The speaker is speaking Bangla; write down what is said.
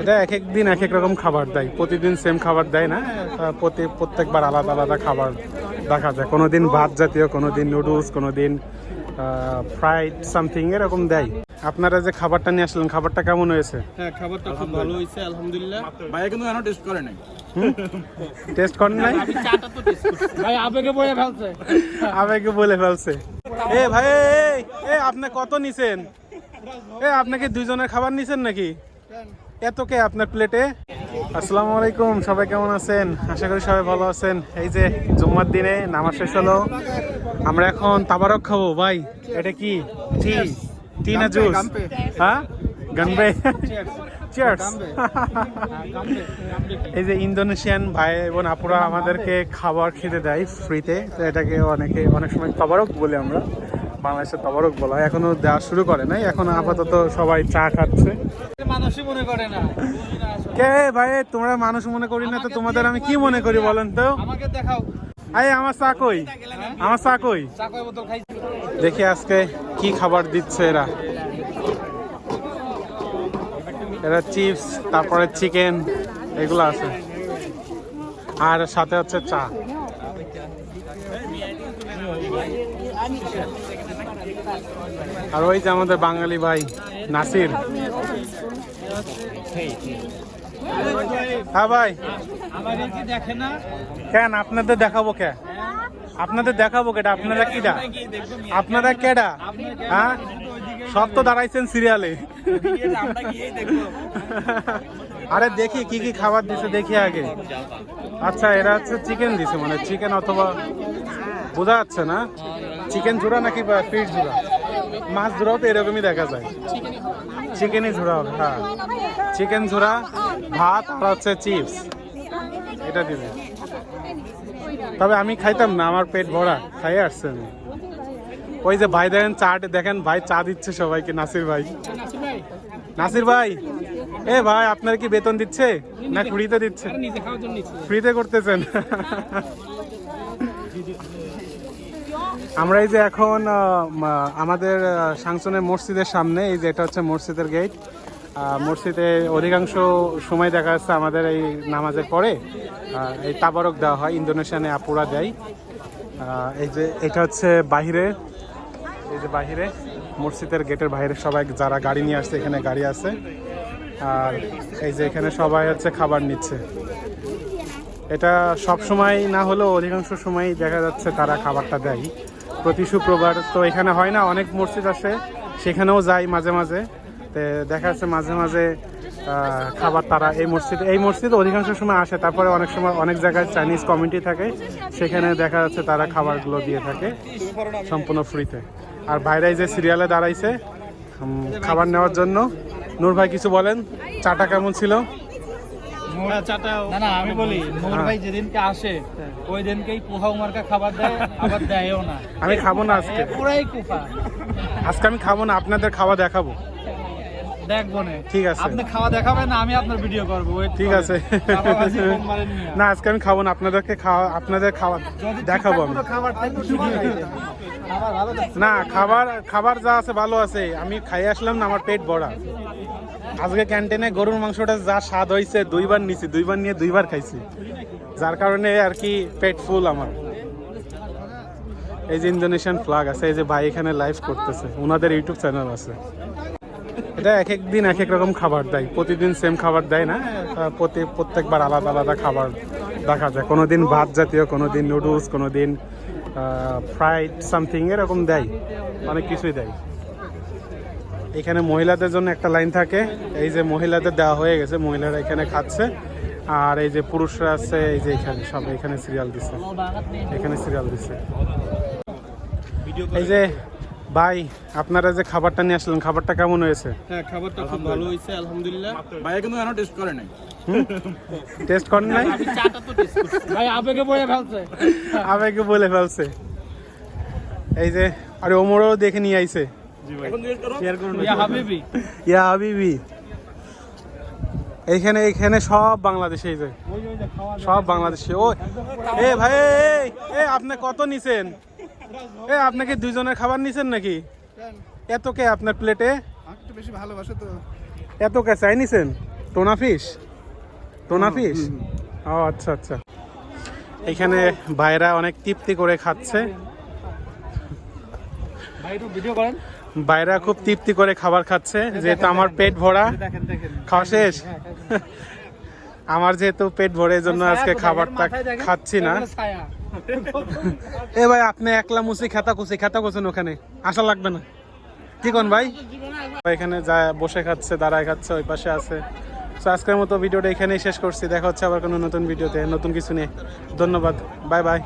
এটা এক এক দিন এক এক রকম খাবার দেয়। প্রতিদিন সেম খাবার দেয় না প্রতি প্রত্যেকবার আলাদা আলাদা খাবার দেখা যায়। কোনো দিন ভাত জাতীয় কোনো দিন নুডলস কোনো দিন ফ্রাইড সামথিং এরকম দেয়। আপনারা যে খাবারটা নিয়ে আসলেন খাবারটা কেমন হয়েছে? হ্যাঁ খাবারটা খুব ভালো হয়েছে আলহামদুলিল্লাহ। ভাইয়া কিন্তু এখনও টেস্ট করে নাই? টেস্ট করেন নাই? আমি চাটা তো টেস্ট করছি ভাই আবেগে বয়ে ফেলছে। আবেগে বলে ফেলছে। এ ভাই এ আপনি কত নিছেন? এ আপনাকে দুইজনের খাবার নিছেন নাকি? এত কে আপনার প্লেটে আসসালামু আলাইকুম সবাই কেমন আছেন? আশা করি সবাই ভালো আছেন। এই যে জুম্মার দিনে নামাজ শেষ হলো আমরা এখন তাবারক খাব ভাই। এটা কি? টি। টি না জুস। হ্যাঁ? গানবে চিয়ার্স এই যে ইন্দোনেশিয়ান ভাই বোন আপুরা আমাদেরকে খাবার খেতে দেয় ফ্রিতে তো এটাকে অনেকে অনেক সময় তাবারক বলে আমরা। বাংলাদেশে তবারক বলা হয়। এখনও দেওয়া শুরু করে নাই। এখন আপাতত সবাই চা খাচ্ছে। মানুষই মনে করে না। কে ভাই তোমরা মানুষ মনে করি না তো তোমাদের আমি কি মনে করি বলেন তো? আমাকে দেখাও। আই আমার চা কই? আমার চা কই? দেখি আজকে কি খাবার দিচ্ছে এরা। এরা চিপস তারপরে চিকেন এগুলো আছে। আর সাথে হচ্ছে চা। আর ওই যে আমাদের বাঙালি ভাই, নাসির। হ্যাঁ ভাই। কেন, আপনাদের দেখাবো কে? আপনাদের দেখাবো কেটা আপনারা কিডা? আপনারা কেডা? হ্যাঁ? সব তো দাঁড়াইছেন সিরিয়ালে। আরে দেখি কি কি খাবার দিছে, দেখি আগে। আচ্ছা এরা হচ্ছে চিকেন দিছে মানে চিকেন অথবা, বোঝা যাচ্ছে না? চিকেন ঝুরা নাকি ফিশ ঝুরা মাছ ঝুরাও তো এরকমই দেখা যায়। চিকেনই ঝোড়া হবে হ্যাঁ। চিকেন ঝুরা ভাত আর হচ্ছে চিপস এটা দিবে। তবে আমি খাইতাম না আমার পেট ভরা খাই আসছে আমি। ওই যে ভাই দেখেন চা দেখেন ভাই চা দিচ্ছে সবাইকে নাসির ভাই। নাসির ভাই এ ভাই আপনার কি বেতন দিচ্ছে? না ফ্রিতে দিচ্ছে? ফ্রিতে করতেছেন। আমরা এই যে এখন আমাদের সাংসনের মসজিদের সামনে, এই যে এটা হচ্ছে মসজিদের গেট। মসজিদে অধিকাংশ সময় দেখা যাচ্ছে আমাদের এই নামাজের পরে এই তাবারক দেওয়া হয়, ইন্দোনেশিয়ানে আপুরা দেয়। এই যে এটা হচ্ছে বাহিরে, এই যে বাহিরে, মসজিদের গেটের বাইরে সবাই যারা গাড়ি নিয়ে আসছে, এখানে গাড়ি আছে। আর এই যে এখানে সবাই হচ্ছে খাবার নিচ্ছে। এটা সব সময় না হলেও অধিকাংশ সময় দেখা যাচ্ছে তারা খাবারটা দেয়। প্রতি শুক্রবার তো এখানে হয় না, অনেক মসজিদ আসে সেখানেও যাই মাঝে মাঝে। তে দেখা যাচ্ছে মাঝে মাঝে খাবার তারা এই মসজিদ এই মসজিদ অধিকাংশ সময় আসে, তারপরে অনেক সময় অনেক জায়গায় চাইনিজ কমিউনিটি থাকে, সেখানে দেখা যাচ্ছে তারা খাবারগুলো দিয়ে থাকে সম্পূর্ণ ফ্রিতে আর বাইরে যে সিরিয়ালে দাঁড়াইছে খাবার নেওয়ার জন্য। নূর ভাই কিছু বলেন, চাটা কেমন ছিল? না না আমি বলি মোর ভাই যেদিনকে আসে ওই দিনকেই পোহাও মার্কা খাবার দেয় আবার দেয়ও না। আমি খাব না আজকে। পুরাই কুফা। আজকে আমি খাব না আপনাদের খাওয়া দেখাবো। দেখব না ঠিক আছে। আপনি খাওয়া দেখাবেন না আমি আপনার ভিডিও করব। ঠিক আছে। চাপাবাজি কম মারেন মিয়া। না আজকে আমি খাব না আপনাদেরকে খাওয়া আপনাদের খাওয়া দেখাবো আমি। না খাবার খাবার যা আছে ভালো আছে। আমি খাই আসলাম না আমার পেট ভরা। আজকে ক্যান্টিনে গরুর মাংসটা যা স্বাদ হয়েছে দুইবার নিছি দুইবার নিয়ে দুইবার খাইছি। যার কারণে আর কি পেট ফুল আমার। এই যে ইন্দোনেশিয়ান ফ্লাগ আছে এই যে ভাই এখানে লাইভ করতেছে ওনাদের ইউটিউব চ্যানেল আছে। এটা এক এক দিন এক এক রকম খাবার দেয়। প্রতিদিন সেম খাবার দেয় না প্রতি, প্রত্যেকবার আলাদা আলাদা খাবার দেখা যায়। কোনো দিন ভাত জাতীয় কোনো দিন নুডলস কোনো দিন ফ্রাইড সামথিং এরকম দেয়। অনেক কিছুই দেয়। এখানে মহিলাদের জন্য একটা লাইন থাকে। এই যে মহিলাদের দেওয়া হয়ে গেছে, মহিলারা এখানে খাচ্ছে। আর এই যে পুরুষরা আছে, এই যে এখানে সব এখানে সিরিয়াল দিচ্ছে এখানে সিরিয়াল দিচ্ছে এই যে ভাই আপনারা যে খাবারটা নিয়ে আসলেন খাবারটা কেমন হয়েছে? হ্যাঁ খাবারটা খুব ভালো হয়েছে আলহামদুলিল্লাহ। কিন্তু এখনও টেস্ট করে নাই। টেস্ট করেন নাই? আমি চাটা তো টেস্ট ভাই আবেগে বয়ে ফেলছে। আবেগে বলে ফেলছে। এই যে আরে ওমরও দেখে নিয়ে আইছে। ইয়া হাবিবি। এইখানে এইখানে সব বাংলাদেশে এই যে। সব বাংলাদেশে। ও এ ভাই এ আপনি কত নিছেন? এ আপনাকে দুইজনের খাবার নিছেন নাকি? এত কে আপনার প্লেটে একটু বেশি ভালোবাসে তো। এত কে চাই নিছেন? টোনা ফিশ টোনা ফিশ ও আচ্ছা আচ্ছা। এখানে ভাইরা অনেক তৃপ্তি করে খাচ্ছে। বাইরা খুব তৃপ্তি করে খাবার খাচ্ছে যেহেতু আমার পেট ভরা। খাওয়া শেষ? হ্যাঁ, আমার যেহেতু পেট ভরে জন্য আজকে খাবারটা খাচ্ছি না। এ ভাই, আপনি একলা মুসি খেতা কুসি খেতা করছেন ওখানে। আসা লাগবে না। কি কোন ভাই? এখানে যা বসে খাচ্ছে, দাঁড়ায় খাচ্ছে, ওই পাশে আছে। তো আজকের মতো ভিডিওটা এখানেই শেষ করছি। দেখা হচ্ছে আবার কোনো নতুন ভিডিওতে। নতুন কিছু নিয়ে। ধন্যবাদ। Bye bye.